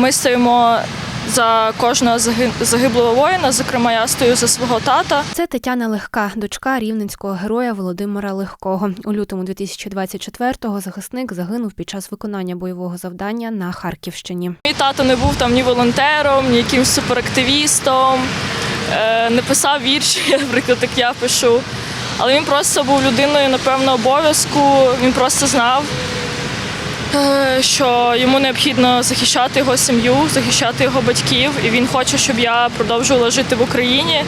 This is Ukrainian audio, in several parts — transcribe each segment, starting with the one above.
Ми стоїмо за кожного загиблого воїна. Зокрема, я стою за свого тата. Це Тетяна Легка, дочка рівненського героя Володимира Легкого. У лютому 2024-го захисник загинув під час виконання бойового завдання на Харківщині. Мій тато не був там ні волонтером, ні якимсь суперактивістом, е, не писав вірші, наприклад, як я пишу. Але він просто був людиною, напевно, обов'язку. Він просто знав, що йому необхідно захищати його сім'ю, захищати його батьків, і він хоче, щоб я продовжувала жити в Україні.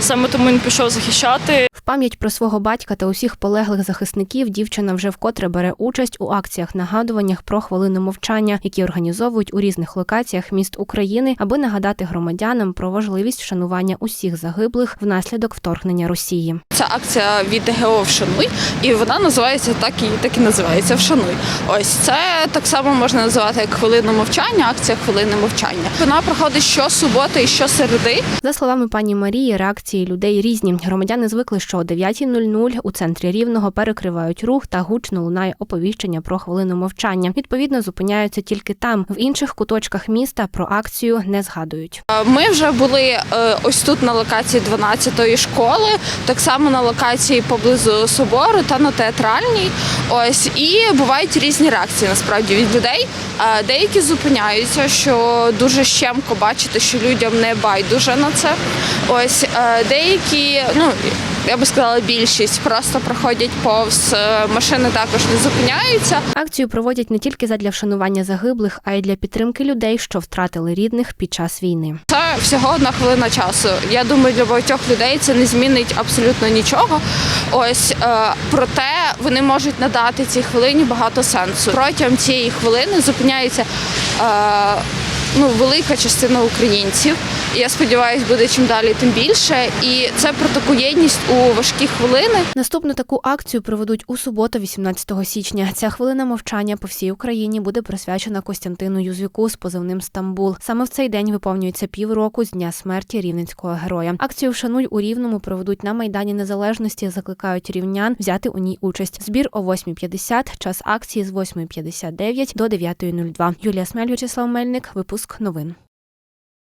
Саме тому він пішов захищати. Пам'ять про свого батька та усіх полеглих захисників дівчина вже вкотре бере участь у акціях нагадуваннях про хвилину мовчання, які організовують у різних локаціях міст України, аби нагадати громадянам про важливість вшанування усіх загиблих внаслідок вторгнення Росії. Ця акція від ДГО Вшануй, і вона називається так і так і називається Вшануй. Ось це так само можна називати як хвилину мовчання, акція хвилини мовчання. Вона проходить щосуботи і щосереди. За словами пані Марії, реакції людей різні. Громадяни звикли, що о 9.00 у центрі рівного перекривають рух та гучно лунає оповіщення про хвилину мовчання. Відповідно, зупиняються тільки там. В інших куточках міста про акцію не згадують. Ми вже були е, ось тут на локації 12-ї школи, так само на локації поблизу собору та на театральній. Ось і бувають різні реакції насправді від людей. Деякі зупиняються, що дуже щемко бачити, що людям не байдуже на це. Ось е, деякі, ну я би сказала, більшість просто проходять повз е, машини, також не зупиняються. Акцію проводять не тільки задля вшанування загиблих, а й для підтримки людей, що втратили рідних під час війни. Це всього одна хвилина часу. Я думаю, для багатьох людей це не змінить абсолютно нічого. Ось е, проте вони можуть надати цій хвилині багато сенсу. Протягом цієї хвилини зупиняється. Е, Ну, велика частина українців. Я сподіваюся, буде чим далі, тим більше. І це про таку єдність у важкі хвилини. Наступну таку акцію проведуть у суботу, 18 січня. Ця хвилина мовчання по всій Україні буде присвячена Костянтину Юзвіку з позивним Стамбул. Саме в цей день виповнюється півроку з дня смерті рівненського героя. Акцію «Вшануй у Рівному проведуть на майдані Незалежності. Закликають рівнян взяти у ній участь. Збір о 8.50, час акції з 8.59 до 9.02. Юлія Смель, Вячеслав Мельник. Випуск новин.